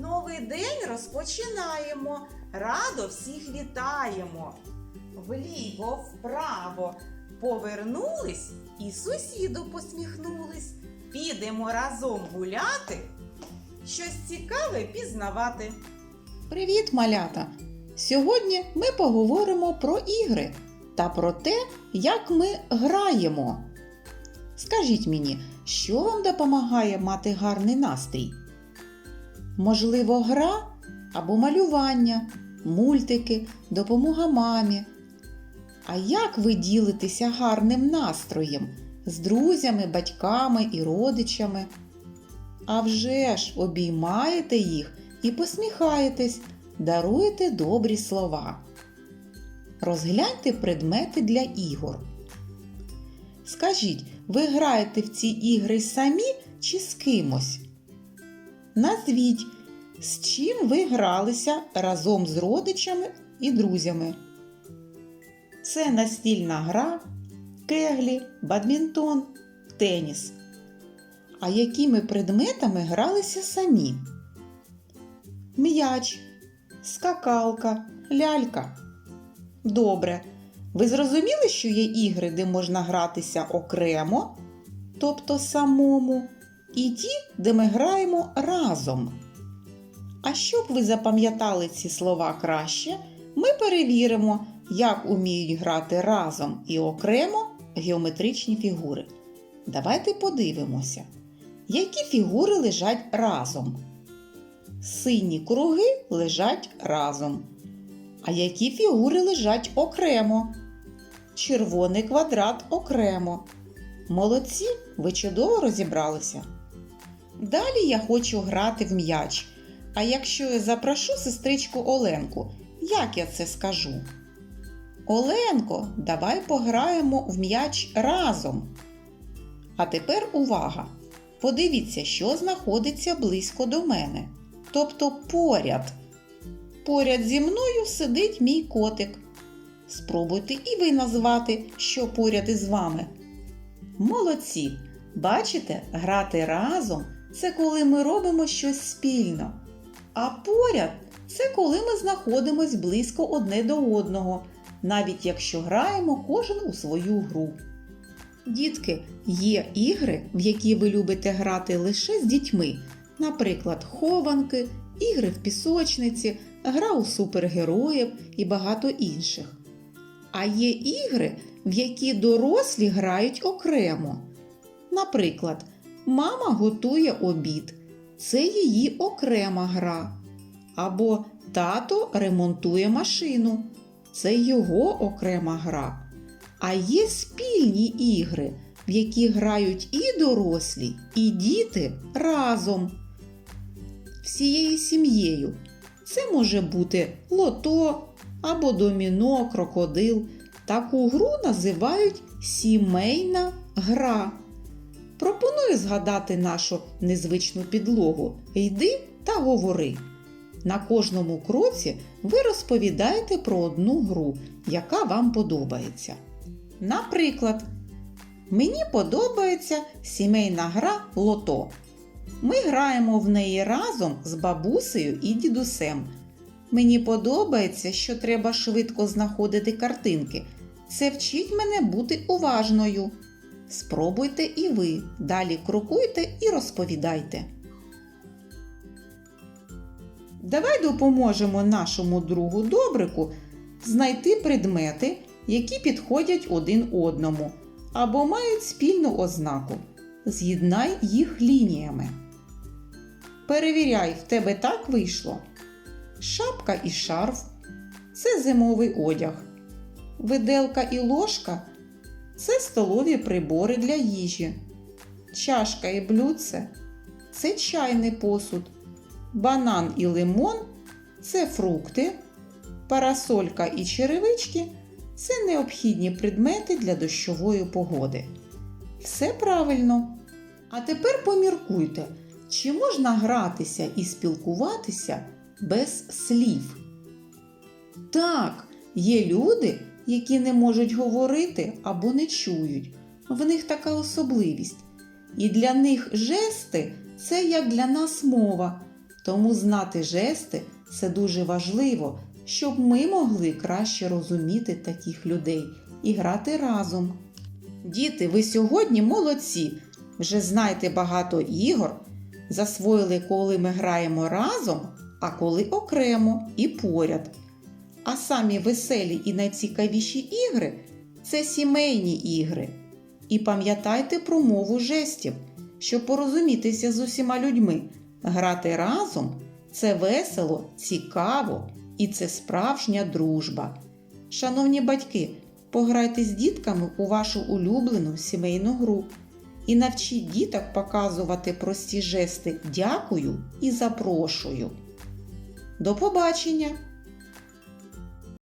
Новий день розпочинаємо. Радо всіх вітаємо. Вліво, вправо повернулись і сусіду посміхнулись. Підемо разом гуляти, щось цікаве пізнавати. Привіт, малята! Сьогодні ми поговоримо про ігри та про те, як ми граємо. Скажіть мені, що вам допомагає мати гарний настрій? Можливо, гра або малювання, мультики, допомога мамі. А як ви ділитеся гарним настроєм з друзями, батьками і родичами? А вже ж обіймаєте їх і посміхаєтесь, даруєте добрі слова. Розгляньте предмети для ігор. Скажіть, ви граєте в ці ігри самі чи з кимось? Назвіть, з чим ви гралися разом з родичами і друзями. Це настільна гра, кеглі, бадмінтон, теніс. А якими предметами гралися самі? М'яч, скакалка, лялька. Добре. Ви зрозуміли, що є ігри, де можна гратися окремо, тобто самому, і ті, де ми граємо разом. А щоб ви запам'ятали ці слова краще, ми перевіримо, як уміють грати разом і окремо геометричні фігури. Давайте подивимося, які фігури лежать разом. Сині круги лежать разом. А які фігури лежать окремо? Червоний квадрат окремо. Молодці, ви чудово розібралися. Далі я хочу грати в м'яч. А якщо я запрошу сестричку Оленку, як я це скажу? Оленко, давай пограємо в м'яч разом. А тепер увага! Подивіться, що знаходиться близько до мене, тобто поряд. Поряд зі мною сидить мій котик. Спробуйте і ви назвати, що поряд із вами. Молодці! Бачите, грати разом це коли ми робимо щось спільно. А поряд це коли ми знаходимось близько одне до одного, навіть якщо граємо кожен у свою гру. Дітки, є ігри, в які ви любите грати лише з дітьми, наприклад, хованки, ігри в пісочниці, гра у супергероїв і багато інших. А є ігри, в які дорослі грають окремо. Наприклад, мама готує обід. Це її окрема гра. Або тато ремонтує машину. Це його окрема гра. А є спільні ігри, в які грають і дорослі, і діти разом. Всією сім'єю. Це може бути лото або доміно, крокодил. Таку гру називають сімейна гра. Пропоную згадати нашу незвичну підлогу. Йди та говори. На кожному кроці ви розповідаєте про одну гру, яка вам подобається. Наприклад, мені подобається сімейна гра Лото. Ми граємо в неї разом з бабусею і дідусем. Мені подобається, що треба швидко знаходити картинки. Це вчить мене бути уважною. Спробуйте і ви. Далі крокуйте і розповідайте. Давай допоможемо нашому другу добрику знайти предмети, які підходять один одному або мають спільну ознаку. З'єднай їх лініями. Перевіряй, в тебе так вийшло. Шапка і шарф це зимовий одяг. Виделка і ложка це столові прибори для їжі. Чашка і блюдце це чайний посуд. Банан і лимон це фрукти. Парасолька і черевички це необхідні предмети для дощової погоди. Все правильно. А тепер поміркуйте, чи можна гратися і спілкуватися без слів? Так, є люди, які не можуть говорити або не чують. В них така особливість. І для них жести це як для нас мова, Тому знати жести це дуже важливо, щоб ми могли краще розуміти таких людей і грати разом. Діти, ви сьогодні молодці! Вже знаєте багато ігор, засвоїли, коли ми граємо разом, а коли окремо і поряд. А самі веселі і найцікавіші ігри це сімейні ігри. І пам'ятайте про мову жестів, щоб порозумітися з усіма людьми. Грати разом це весело, цікаво і це справжня дружба. Шановні батьки, пограйте з дітками у вашу улюблену сімейну гру і навчіть діток показувати прості жести дякую і запрошую. До побачення!